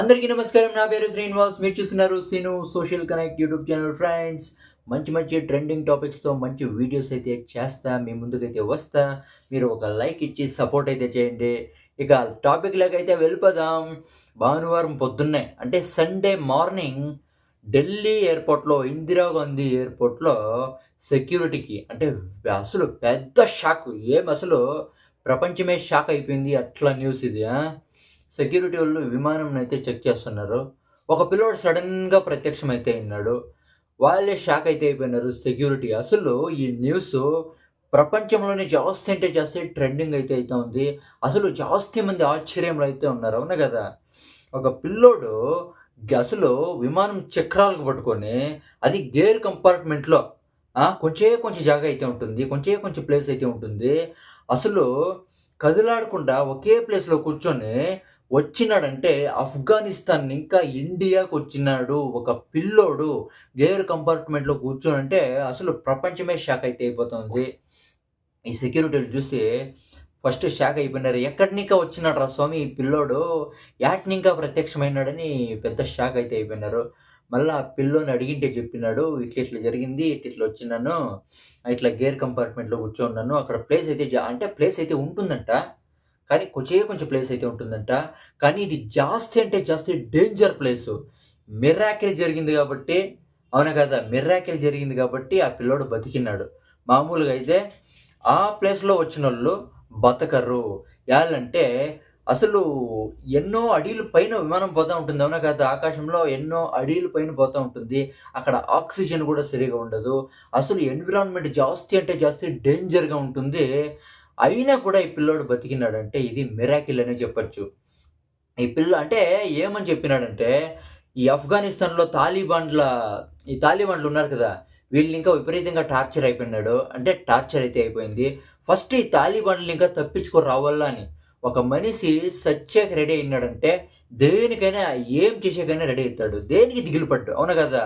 అందరికీ నమస్కారం. నా పేరు శ్రీనివాస్. మీరు చూస్తున్నారు Seenu social connect YouTube channel friends. మంచి మంచి ట్రెండింగ్ టాపిక్స్తో మంచి వీడియోస్ అయితే చేస్తా. మీ ముందుకైతే వస్తా. మీరు ఒక లైక్ ఇచ్చి సపోర్ట్ అయితే చేయండి. ఇక టాపిక్ అయితే వెళ్ళిపోదాం. భానువారం పొద్దున్నే అంటే సండే మార్నింగ్ ఢిల్లీ ఎయిర్పోర్ట్లో ఇందిరాగాంధీ ఎయిర్పోర్ట్లో సెక్యూరిటీకి అంటే అసలు పెద్ద షాక్. ఏం అసలు? ప్రపంచమే షాక్ అయిపోయింది. అట్లా న్యూస్ ఇది సెక్యూరిటీ వాళ్ళు విమానం అయితే చెక్ చేస్తున్నారు. ఒక పిల్లోడు సడన్గా ప్రత్యక్షం అయితే ఉన్నాడు. వాళ్ళే షాక్ అయితే అయిపోయినారు సెక్యూరిటీ. అసలు ఈ న్యూస్ ప్రపంచంలోనే జాస్తి అంటే జాస్తి ట్రెండింగ్ అయితే అయితే ఉంది. అసలు జాస్తి మంది ఆశ్చర్యంలో అయితే ఉన్నారు. అవునా కదా? ఒక పిల్లోడు అసలు విమానం చక్రాలకు పట్టుకొని అది గేర్ కంపార్ట్మెంట్లో కొంచెం కొంచెం జాగా అయితే ఉంటుంది. కొంచెం కొంచెం ప్లేస్ అయితే ఉంటుంది. అసలు కదిలాడకుండా ఒకే ప్లేస్లో కూర్చొని వచ్చినాడంటే ఆఫ్ఘనిస్తాన్ ఇంకా ఇండియాకు వచ్చినాడు ఒక పిల్లోడు గేర్ కంపార్ట్మెంట్లో కూర్చోనంటే అసలు ప్రపంచమే షాక్ అయితే అయిపోతుంది. ఈ సెక్యూరిటీలు చూసి ఫస్ట్ షాక్ అయిపోయినారు. ఎక్కడినికా వచ్చినాడు రా స్వామి ఈ పిల్లోడు? యాట్ని ఇంకా ప్రత్యక్షమైనాడని పెద్ద షాక్ అయితే అయిపోయినారు. మళ్ళీ ఆ పిల్లోని అడిగింటే చెప్పినాడు ఇట్లా ఇట్లా జరిగింది ఇట్లా ఇట్లా వచ్చినాను ఇట్లా గేర్ కంపార్ట్మెంట్లో కూర్చోన్నాను అక్కడ ప్లేస్ అయితే జా- అంటే ప్లేస్ అయితే ఉంటుందంట. కానీ కొంచెం కొంచెం ప్లేస్ అయితే ఉంటుందంట. కానీ ఇది జాస్తి అంటే జాస్తి డేంజర్ ప్లేస్ మిర్రాకిల్ జరిగింది కాబట్టి అవునా కదా? మిర్రాకిల్ జరిగింది కాబట్టి ఆ పిల్లోడు బతికినాడు మామూలుగా అయితే ఆ ప్లేస్లో వచ్చిన వాళ్ళు బతకరు. యాలంటే అసలు ఎన్నో అడీలు పైన విమానం పోతూ ఉంటుంది. అవునా కదా? ఆకాశంలో ఎన్నో అడీలు పైన పోతూ ఉంటుంది. అక్కడ ఆక్సిజన్ కూడా సరిగా ఉండదు. అసలు ఎన్విరాన్మెంట్ జాస్తి అంటే జాస్తి డేంజర్గా ఉంటుంది. అయినా కూడా ఈ పిల్లోడు బతికినాడంటే ఇది మిరాకిల్ అనే చెప్పొచ్చు. ఈ పిల్ల అంటే ఏమని చెప్పినాడంటే ఈ ఆఫ్ఘనిస్తాన్లో తాలిబాన్ల ఈ తాలిబాన్లు ఉన్నారు కదా వీళ్ళు ఇంకా విపరీతంగా టార్చర్ అయిపోయినాడు. అంటే టార్చర్ అయితే అయిపోయింది. ఫస్ట్ ఈ తాలిబాన్లు ఇంకా తప్పించుకొని రావాలా అని ఒక మనిషి సత్యాకి రెడీ అయినాడంటే దేనికైనా ఏం చేసేకైనా రెడీ అవుతాడు. దేనికి దిగులు పడ్డు అవునా కదా?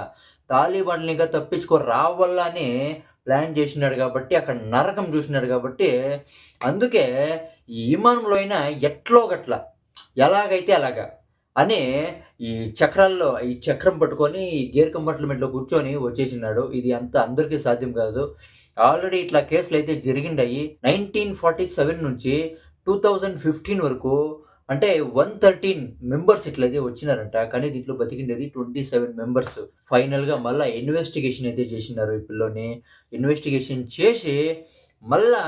తాలిబాన్లు ఇంకా తప్పించుకొని రావాలని అని ప్లాన్ చేసినాడు కాబట్టి అక్కడ నరకం చూసినాడు కాబట్టి అందుకే ఈ విమానంలో అయినా ఎట్లో గట్ల ఎలాగైతే అలాగా అని ఈ చక్రాల్లో ఈ చక్రం పట్టుకొని ఈ గేర్ కంపార్ట్మెంట్లో కూర్చొని వచ్చేసినాడు. ఇది అంత అందరికీ సాధ్యం కాదు. ఆల్రెడీ ఇట్లా కేసులు అయితే జరిగిండాయి. నైన్టీన్ ఫార్టీ సెవెన్ నుంచి టూ థౌజండ్ ఫిఫ్టీన్ వరకు అంటే వన్ థర్టీన్ మెంబర్స్ ఇట్లయితే వచ్చినారంట కానీ దీంట్లో బతికిండేది ట్వంటీ సెవెన్ మెంబర్స్. ఫైనల్గా మళ్ళీ ఇన్వెస్టిగేషన్ అయితే చేసినారు ఈ పిల్లోని. ఇన్వెస్టిగేషన్ చేసి మళ్ళా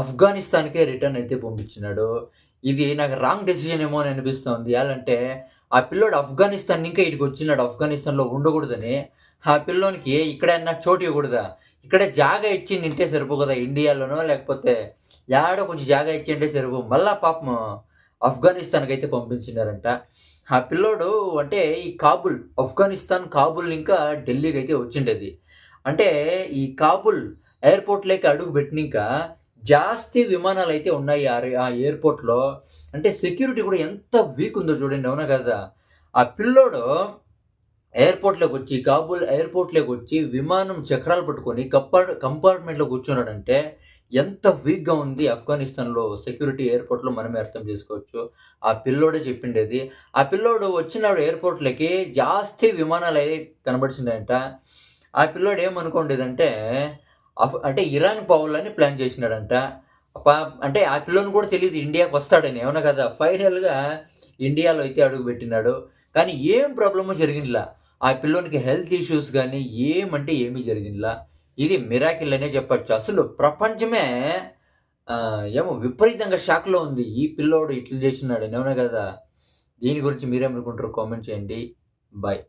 ఆఫ్ఘనిస్తాన్కే రిటర్న్ అయితే పంపించినాడు. ఇది నాకు రాంగ్ డెసిజన్ ఏమో అని అనిపిస్తుంది. ఎలాంటే ఆ పిల్లోడు ఆఫ్ఘనిస్తాన్ ఇంకా ఇటుకు వచ్చినాడు. ఆఫ్ఘనిస్తాన్లో ఉండకూడదని. ఆ పిల్లోనికి ఇక్కడన్నా చోటు ఇవ్వకూడదా? ఇక్కడ జాగా ఇచ్చి నింటే సరిపో కదా ఇండియాలోనో లేకపోతే యాడో కొంచెం జాగా ఇచ్చి అంటే సరిపో? మళ్ళా పాపం ఆఫ్ఘనిస్తాన్కి అయితే పంపించినారంట. ఆ పిల్లోడు అంటే ఈ కాబుల్ ఆఫ్ఘనిస్తాన్ కాబుల్ ఇంకా ఢిల్లీకి అయితే వచ్చిండేది. అంటే ఈ కాబుల్ ఎయిర్పోర్ట్లోకి అడుగు పెట్టినాక జాస్తి విమానాలు అయితే ఉన్నాయి ఆ ఎయిర్పోర్ట్లో. అంటే సెక్యూరిటీ కూడా ఎంత వీక్ ఉందో చూడండి అవునా కదా? ఆ పిల్లోడు ఎయిర్పోర్ట్లోకి వచ్చి కాబూల్ ఎయిర్పోర్ట్లోకి వచ్చి విమానం చక్రాలు పట్టుకొని కంపార్ట్ కంపార్ట్మెంట్లో కూర్చున్నాడంటే ఎంత వీక్గా ఉంది ఆఫ్ఘనిస్తాన్లో సెక్యూరిటీ ఎయిర్పోర్ట్లో మనమే అర్థం చేసుకోవచ్చు. ఆ పిల్లోడే చెప్పిండేది. ఆ పిల్లోడు వచ్చినాడు ఎయిర్పోర్ట్లకి జాస్తి విమానాలు అయితే కనబడిచిందంట ఆ పిల్లోడు ఏమనుకోండేదంటే అఫ్- అంటే ఇరాన్ పౌలని ప్లాన్ చేసినాడంట. పా- అంటే ఆ పిల్లోని కూడా తెలియదు ఇండియాకి వస్తాడని. అవునా కదా? ఫైనల్గా ఇండియాలో అయితే అడుగు పెట్టినాడు. కానీ ఏం ప్రాబ్లమో జరిగిందిలా? ఆ పిల్లోనికి హెల్త్ ఇష్యూస్ కానీ ఏమంటే ఏమీ జరిగిందిలా? ఇది మిరాకిల్ అనే చెప్పచ్చు. అసలు ప్రపంచమే ఏమో విపరీతంగా షాక్లో ఉంది. ఈ పిల్లోడు ఇట్లా చేసినాడు అవునా కదా? దీని గురించి మీరేమనుకుంటారు కామెంట్ చేయండి. బాయ్